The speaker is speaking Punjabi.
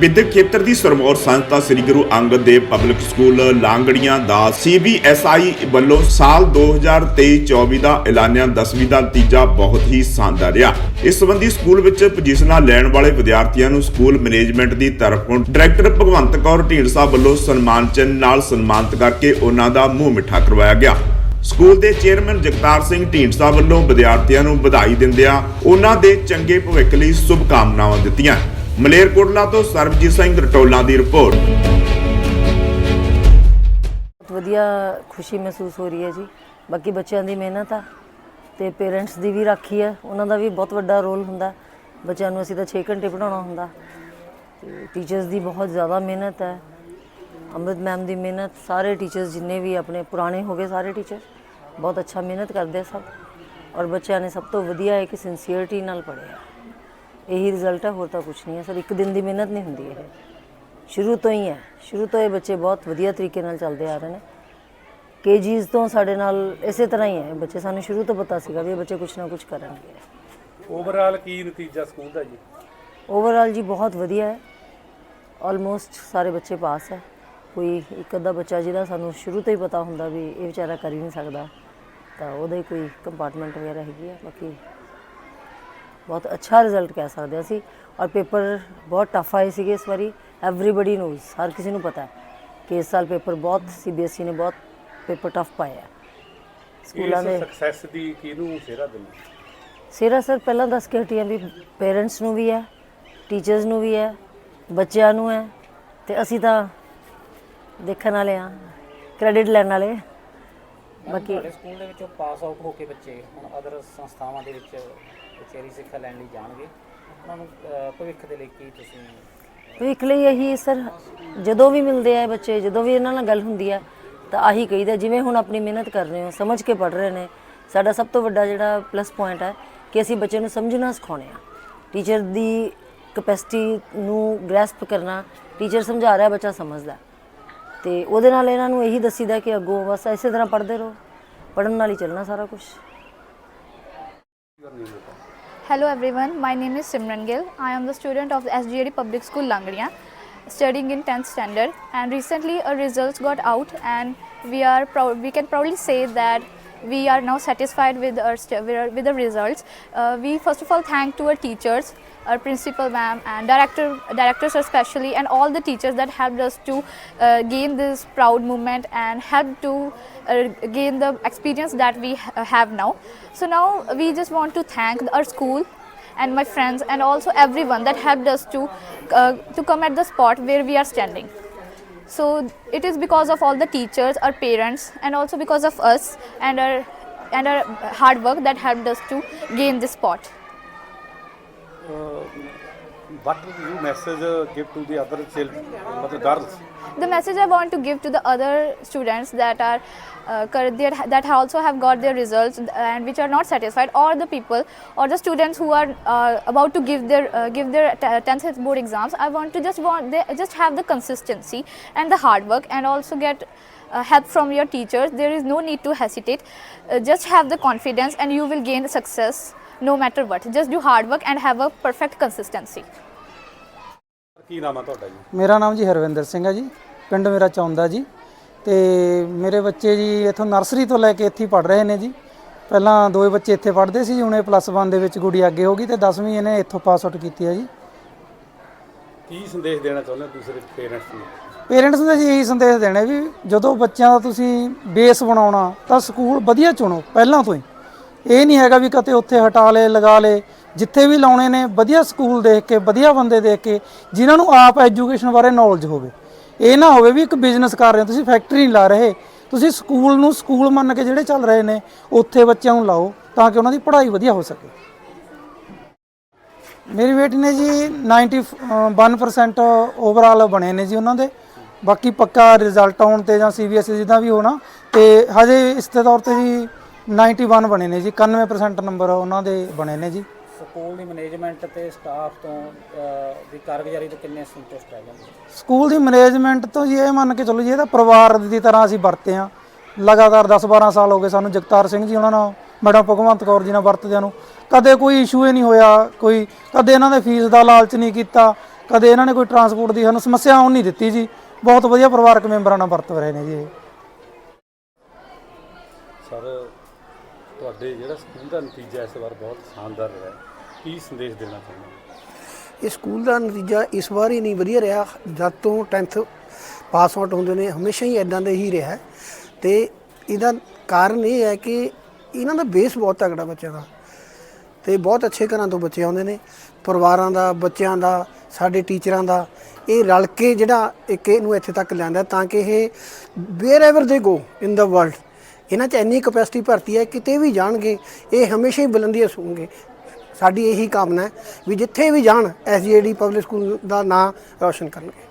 ਵਿਦਿਅਕ ਖੇਤਰ ਦੀ ਸਰਮੌਰ ਸੰਸਥਾ ਸ੍ਰੀ ਗੁਰੂ ਅੰਗਦ ਦੇਵ ਪਬਲਿਕ ਸਕੂਲ ਲਾਂਗੜੀਆਂ ਦਾ ਸੀਬੀਐਸਆਈ ਵੱਲੋਂ ਸਾਲ 2023-24 ਦਾ ਐਲਾਨਿਆ 10ਵੀਂ ਦਾ ਨਤੀਜਾ ਬਹੁਤ ਹੀ ਸ਼ਾਨਦਾਰ ਰਿਹਾ। ਇਸ ਸੰਬੰਧੀ ਸਕੂਲ ਵਿੱਚ ਪੋਜੀਸ਼ਨਾਂ ਲੈਣ ਵਾਲੇ ਵਿਦਿਆਰਥੀਆਂ ਨੂੰ ਸਕੂਲ ਮੈਨੇਜਮੈਂਟ ਦੀ ਤਰਫੋਂ ਡਾਇਰੈਕਟਰ ਭਗਵੰਤ ਕੌਰ ਢੀਂਡਸਾ ਵੱਲੋਂ ਸਨਮਾਨ ਚਿੰਨ੍ਹ ਨਾਲ ਸਨਮਾਨਿਤ ਕਰਕੇ ਉਹਨਾਂ ਦਾ ਮੂੰਹ ਮਿੱਠਾ ਕਰਵਾਇਆ ਗਿਆ। ਸਕੂਲ ਦੇ ਚੇਅਰਮੈਨ ਜਗਤਾਰ ਸਿੰਘ ਢੀਂਡਸਾ ਵੱਲੋਂ ਵਿਦਿਆਰਥੀਆਂ ਨੂੰ ਵਧਾਈ ਦਿੰਦਿਆਂ ਉਹਨਾਂ ਦੇ ਚੰਗੇ ਭਵਿੱਖ ਲਈ ਸ਼ੁਭਕਾਮਨਾਵਾਂ ਦਿੱਤੀਆਂ। ਮਲੇਰਕੋਟਲਾ ਤੋਂ ਸਰਬਜੀਤ ਸਿੰਘ ਰਟੋਲਾ ਦੀ ਰਿਪੋਰਟ। ਬਹੁਤ ਵਧੀਆ ਖੁਸ਼ੀ ਮਹਿਸੂਸ ਹੋ ਰਹੀ ਹੈ ਜੀ। ਬਾਕੀ ਬੱਚਿਆਂ ਦੀ ਮਿਹਨਤ ਆ ਤੇ ਪੇਰੈਂਟਸ ਦੀ ਵੀ ਰਾਖੀ ਹੈ ਉਹਨਾਂ ਦਾ ਵੀ ਬਹੁਤ ਵੱਡਾ ਰੋਲ ਹੁੰਦਾ। ਬੱਚਿਆਂ ਨੂੰ ਅਸੀਂ ਤਾਂ 6 ਘੰਟੇ ਪੜਾਉਣਾ ਹੁੰਦਾ। ਤੇ ਟੀਚਰਸ ਦੀ ਬਹੁਤ ਜ਼ਿਆਦਾ ਮਿਹਨਤ ਹੈ। ਅੰਮ੍ਰਿਤ ਮੈਮ ਦੀ ਮਿਹਨਤ, ਸਾਰੇ ਟੀਚਰਸ ਜਿੰਨੇ ਵੀ ਆਪਣੇ ਪੁਰਾਣੇ ਹੋ ਗਏ ਸਾਰੇ ਟੀਚਰ ਬਹੁਤ ਅੱਛਾ ਮਿਹਨਤ ਕਰਦੇ ਸਭ। ਔਰ ਬੱਚਿਆਂ ਨੇ ਸਭ ਤੋਂ ਵਧੀਆ ਹੈ ਕਿ ਸਿੰਸੀਅਰਟੀ ਨਾਲ ਪੜ੍ਹਿਆ। ਇਹੀ ਰਿਜ਼ਲਟ ਹੈ ਹੋਰ ਤਾਂ ਕੁਝ ਨਹੀਂ ਹੈ ਸਰ ਇੱਕ ਦਿਨ ਦੀ ਮਿਹਨਤ ਨਹੀਂ ਹੁੰਦੀ ਇਹ। ਸ਼ੁਰੂ ਤੋਂ ਹੀ ਹੈ ਸ਼ੁਰੂ ਤੋਂ ਇਹ ਬੱਚੇ ਬਹੁਤ ਵਧੀਆ ਤਰੀਕੇ ਨਾਲ ਚੱਲਦੇ ਆ ਰਹੇ ਨੇ। ਕੇਜੀਜ਼ ਤੋਂ ਸਾਡੇ ਨਾਲ ਇਸੇ ਤਰ੍ਹਾਂ ਹੀ ਹੈ ਬੱਚੇ ਸਾਨੂੰ ਸ਼ੁਰੂ ਤੋਂ ਪਤਾ ਸੀਗਾ ਵੀ ਇਹ ਬੱਚੇ ਕੁਝ ਨਾ ਕੁਝ ਕਰਨਗੇ। ਓਵਰਆਲ ਕੀ ਨਤੀਜਾ ਸਕੂਲ ਦਾ ਜੀ? ਓਵਰਆਲ ਜੀ ਬਹੁਤ ਵਧੀਆ ਹੈ। ਆਲਮੋਸਟ ਸਾਰੇ ਬੱਚੇ ਪਾਸ ਹੈ। ਕੋਈ ਇੱਕ ਅੱਧਾ ਬੱਚਾ ਜਿਹਦਾ ਸਾਨੂੰ ਸ਼ੁਰੂ ਤੋਂ ਹੀ ਪਤਾ ਹੁੰਦਾ ਵੀ ਇਹ ਵਿਚਾਰਾ ਕਰ ਹੀ ਨਹੀਂ ਸਕਦਾ ਤਾਂ ਉਹਦੇ ਕੋਈ ਕੰਪਾਰਟਮੈਂਟ ਵਗੈਰਾ ਹੈਗੀ ਹੈ ਬਾਕੀ ਬਹੁਤ ਅੱਛਾ ਰਿਜ਼ਲਟ ਕਹਿ ਸਕਦੇ ਹਾਂ ਅਸੀਂ। ਔਰ ਪੇਪਰ ਬਹੁਤ ਟਫ ਆਏ ਸੀਗੇ ਇਸ ਵਾਰੀ। ਐਵਰੀਬਾਡੀ ਨੋਜ਼ ਹਰ ਕਿਸੇ ਨੂੰ ਪਤਾ ਹੈ ਕਿ ਇਸ ਸਾਲ ਪੇਪਰ ਬਹੁਤ ਸੀਬੀਐਸਈ ਨੇ ਬਹੁਤ ਪੇਪਰ ਟਫ ਪਾਇਆ ਸਕੂਲਾਂ ਦੇ ਇਸ ਸਕਸੈਸ ਦੀ ਕਿਹਨੂੰ ਸਿਹਰਾ ਦਿੰਦੇ? ਸਿਰਾ ਸਰ ਪਹਿਲਾਂ ਦੱਸ ਕੇ ਹਟੀਆਂ ਵੀ ਪੇਰੈਂਟਸ ਨੂੰ ਵੀ ਹੈ ਟੀਚਰਸ ਨੂੰ ਵੀ ਹੈ ਬੱਚਿਆਂ ਨੂੰ ਹੈ। ਤੇ ਅਸੀਂ ਤਾਂ ਦੇਖਣ ਵਾਲੇ ਆ ਕ੍ਰੈਡਿਟ ਲੈਣ ਵਾਲੇ। ਬਾਕੀ ਤੁਹਾਡੇ ਸਕੂਲ ਦੇ ਵਿੱਚੋਂ ਪਾਸ ਆਊਟ ਹੋ ਕੇ ਬੱਚੇ ਹੁਣ ਅਦਰ ਸੰਸਥਾਵਾਂ ਦੇ ਵਿੱਚ ਉਚੇਰੀ ਸਿੱਖਿਆ ਲੈਣ ਲਈ ਜਾਣਗੇ। ਉਹਨਾਂ ਨੂੰ ਅਹ, ਭਵਿੱਖ ਦੇ ਲਈ ਕੀ ਤੁਸੀਂ ਭਵਿੱਖ ਲਈ ਇਹੀ ਸਰ ਜਦੋਂ ਵੀ ਮਿਲਦੇ ਆ ਬੱਚੇ ਜਦੋਂ ਵੀ ਇਹਨਾਂ ਨਾਲ ਗੱਲ ਹੁੰਦੀ ਹੈ ਤਾਂ ਆਹੀ ਕਹੀਦਾ ਜਿਵੇਂ ਹੁਣ ਆਪਣੀ ਮਿਹਨਤ ਕਰ ਰਹੇ ਹੋ ਸਮਝ ਕੇ ਪੜ ਰਹੇ ਨੇ ਸਾਡਾ ਸਭ ਤੋਂ ਵੱਡਾ ਜਿਹੜਾ ਪਲੱਸ ਪੁਆਇੰਟ ਹੈ ਕਿ ਅਸੀਂ ਬੱਚੇ ਨੂੰ ਸਮਝਣਾ ਸਿਖਾਉਂਦੇ ਆ। ਟੀਚਰ ਦੀ ਕਪੈਸਿਟੀ ਨੂੰ ਗ੍ਰੈਸਪ ਕਰਨਾ ਟੀਚਰ ਸਮਝਾ ਰਿਹਾ ਬੱਚਾ ਸਮਝਦਾ। ਤੇ ਉਹਦੇ ਨਾਲ ਇਹਨਾਂ ਨੂੰ ਇਹੀ ਦੱਸੀਦਾ ਕਿ ਅੱਗੋਂ ਬਸ ਇਸੇ ਤਰ੍ਹਾਂ ਪੜ੍ਹਦੇ ਰਹੋ ਪੜਨ ਨਾਲ ਹੀ ਚੱਲਣਾ ਸਾਰਾ ਕੁਝ Hello everyone, my name is Simran Gill. I am the student of the SGAD Public School Langadiya, studying in 10th standard. And recently, our results got out, and we are. We can proudly say that we are now satisfied with our with the results. Uh, we first of all thank to our teachers, our principal ma'am, and director directors especially, and all the teachers that helped us to uh, gain this proud moment and help to uh, gain the experience that we have now. So now we just want to thank our school and my friends and also everyone that helped us to uh, to come at the spot where we are standing. So it is because of all the teachers, our parents, and also because of us and our and our hard work that helped us to gain this spot. Uh, what will you message uh, give to the other children mother girls the message I want to give to the other students that are uh, that also have got their results and which are not satisfied, or the people or the students who are uh, about to give their uh, give their 10th board exams. I want to just want they just have the consistency and the hard work, and also get. Uh, help from your teachers there is no need to hesitate uh, just have the confidence and you will gain success no matter what. Just do hard work and have a perfect consistency. ਕੀ ਨਾਮ ਆ ਤੁਹਾਡਾ ਜੀ? ਮੇਰਾ ਨਾਮ ਜੀ ਹਰਵਿੰਦਰ ਸਿੰਘ ਹੈ ਜੀ। ਪਿੰਡ ਮੇਰਾ ਚੌਂਦਾ ਜੀ। ਤੇ ਮੇਰੇ ਬੱਚੇ ਜੀ ਇੱਥੋਂ ਨਰਸਰੀ ਤੋਂ ਲੈ ਕੇ ਇੱਥੇ ਪੜ ਰਹੇ ਨੇ ਜੀ। ਪਹਿਲਾਂ ਦੋਏ ਬੱਚੇ ਇੱਥੇ ਪੜ੍ਹਦੇ ਸੀ ਹੁਣ ਪਲੱਸ 1 ਦੇ ਵਿੱਚ ਗੁੜੀ ਅੱਗੇ ਹੋ ਗਈ ਤੇ 10ਵੀਂ ਇਹਨੇ ਇੱਥੋਂ ਪਾਸ ਆਊਟ ਕੀਤੀ ਹੈ ਜੀ। ਕੀ ਸੰਦੇਸ਼ ਦੇਣਾ ਚਾਹੁੰਦੇ ਹੋ ਦੂਸਰੇ ਪੇਰੈਂਟਸ ਨੂੰ? ਪੇਰੈਂਟਸ ਨੂੰ ਅਸੀਂ ਇਹੀ ਸੰਦੇਸ਼ ਦੇਣਾ ਵੀ ਜਦੋਂ ਬੱਚਿਆਂ ਦਾ ਤੁਸੀਂ ਬੇਸ ਬਣਾਉਣਾ ਤਾਂ ਸਕੂਲ ਵਧੀਆ ਚੁਣੋ ਪਹਿਲਾਂ ਤੋਂ ਹੀ। ਇਹ ਨਹੀਂ ਹੈਗਾ ਵੀ ਕਦੇ ਉੱਥੇ ਹਟਾ ਲੇ, ਲਗਾ ਲੇ। ਜਿੱਥੇ ਵੀ ਲਾਉਣੇ ਨੇ, ਵਧੀਆ ਸਕੂਲ ਦੇਖ ਕੇ, ਵਧੀਆ ਬੰਦੇ ਦੇਖ ਕੇ, ਜਿਨ੍ਹਾਂ ਨੂੰ ਆਪ ਐਜੂਕੇਸ਼ਨ ਬਾਰੇ ਨੌਲੇਜ ਹੋਵੇ। ਇਹ ਨਾ ਹੋਵੇ ਵੀ ਇੱਕ ਬਿਜ਼ਨਸ ਕਰ ਰਹੇ ਹੋ, ਤੁਸੀਂ ਫੈਕਟਰੀ ਨਹੀਂ ਲਾ ਰਹੇ। ਤੁਸੀਂ ਸਕੂਲ ਨੂੰ ਸਕੂਲ ਮੰਨ ਕੇ ਜਿਹੜੇ ਚੱਲ ਰਹੇ ਨੇ, ਉੱਥੇ ਬੱਚਿਆਂ ਨੂੰ ਲਾਓ, ਤਾਂ ਕਿ ਉਹਨਾਂ ਦੀ ਪੜ੍ਹਾਈ ਵਧੀਆ ਹੋ ਸਕੇ। ਮੇਰੀ ਬੇਟੀ ਨੇ ਜੀ 91% ਓਵਰਆਲ ਬਣੇ ਨੇ ਜੀ ਉਹਨਾਂ ਦੇ। ਬਾਕੀ ਪੱਕਾ ਰਿਜ਼ਲਟ ਆਉਣ ਤੇ ਜਾਂ ਸੀਬੀਐਸਈ ਜਿੱਦਾਂ ਵੀ ਹੋਣਾ, ਤੇ ਹਜੇ ਇਸ ਦੇ ਤੌਰ ਤੇ ਜੀ 91 ਬਣੇ ਨੇ ਜੀ 91% ਨੰਬਰ ਉਹਨਾਂ ਦੇ ਬਣੇ ਨੇ ਜੀ। ਸਕੂਲ ਦੀ ਮੈਨੇਜਮੈਂਟ ਤੇ ਸਟਾਫ ਤੋਂ ਅਹ, ਦੀ ਕਾਰਗੁਜ਼ਾਰੀ ਤੋਂ ਕਿੰਨੇ ਸੰਤੁਸ਼ਟ ਹੈ ਜਾਂਦੇ? ਸਕੂਲ ਦੀ ਮੈਨੇਜਮੈਂਟ ਤੋਂ ਜੀ ਇਹ ਮੰਨ ਕੇ ਚੱਲੋ ਜੀ ਇਹ ਤਾਂ ਪਰਿਵਾਰ ਦੀ ਤਰ੍ਹਾਂ ਅਸੀਂ ਵਰਤੇ ਆ ਲਗਾਤਾਰ 10-12 ਸਾਲ ਹੋ ਗਏ ਸਾਨੂੰ ਜਗਤਾਰ ਸਿੰਘ ਜੀ ਉਹਨਾਂ ਨਾਲ ਮੈਡਮ ਭਗਵੰਤ ਕੌਰ ਜੀ ਨਾਲ ਵਰਤਦਿਆਂ ਨੂੰ। ਕਦੇ ਕੋਈ ਇਸ਼ੂ ਹੀ ਨਹੀਂ ਹੋਇਆ ਕੋਈ ਕਦੇ ਇਹਨਾਂ ਦੇ ਫੀਸ ਦਾ ਲਾਲਚ ਨਹੀਂ ਕੀਤਾ ਕਦੇ ਇਹਨਾਂ ਨੇ ਕੋਈ ਟਰਾਂਸਪੋਰਟ ਦੀ ਸਾਨੂੰ ਸਮੱਸਿਆ ਆਉਣ ਨਹੀਂ ਦਿੱਤੀ ਜੀ। ਬਹੁਤ ਵਧੀਆ ਪਰਿਵਾਰਕ ਮੈਂਬਰਾਂ ਨਾਲ ਵਰਤ ਰਹੇ ਨੇ ਜੀ ਇਹ। ਸਰ ਤੁਹਾਡੇ ਜਿਹੜਾ ਸਕੂਲ ਦਾ ਨਤੀਜਾ ਇਸ ਵਾਰ ਬਹੁਤ ਸ਼ਾਨਦਾਰ ਰਿਹਾ। ਕੀ ਸੰਦੇਸ਼ ਦੇਣਾ ਚਾਹੁੰਦੇ ਇਹ ਸਕੂਲ ਦਾ ਨਤੀਜਾ ਇਸ ਵਾਰ ਹੀ ਨਹੀਂ ਵਧੀਆ ਰਿਹਾ। ਜਦ ਤੋਂ 10th ਪਾਸ ਆਊਟ ਹੁੰਦੇ ਨੇ, ਹਮੇਸ਼ਾ ਹੀ ਇਦਾਂ ਦੇ ਹੀ ਰਿਹਾ। ਹੈ। ਤੇ ਇਹਦਾ ਕਾਰਨ ਇਹ ਹੈ ਕਿ ਇਹਨਾਂ ਦਾ ਬੇਸ ਬਹੁਤ ਤਗੜਾ ਬੱਚਿਆਂ ਦਾ। ਤੇ ਬਹੁਤ ਅੱਛੇ ਘਰਾਂ ਤੋਂ ਬੱਚੇ ਆਉਂਦੇ ਨੇ। ਪਰਿਵਾਰਾਂ ਦਾ, ਬੱਚਿਆਂ ਦਾ, ਸਾਡੇ ਟੀਚਰਾਂ ਦਾ। ਇਹ ਰਲ ਕੇ ਜਿਹੜਾ ਇੱਕ ਇਹਨੂੰ ਇੱਥੇ ਤੱਕ ਲਿਆਂਦਾ ਤਾਂ ਕਿ ਇਹ ਵੇਅਰ ਐਵਰ ਦੇ ਗੋ ਇਨ ਦਾ ਵਰਲਡ ਇਹਨਾਂ 'ਚ ਇੰਨੀ ਕਪੈਸਿਟੀ ਭਰਤੀ ਹੈ, ਕਿਤੇ ਵੀ ਜਾਣਗੇ, ਇਹ ਹਮੇਸ਼ਾ ਹੀ ਬੁਲੰਦੀਆਂ ਛੂਹਣਗੇ ਸਾਡੀ ਇਹੀ ਕਾਮਨਾ ਹੈ ਵੀ ਜਿੱਥੇ ਵੀ ਜਾਣ ਐਸਜੀਡੀ ਪਬਲਿਕ ਸਕੂਲ ਦਾ ਨਾਂ ਰੌਸ਼ਨ ਕਰਨਗੇ।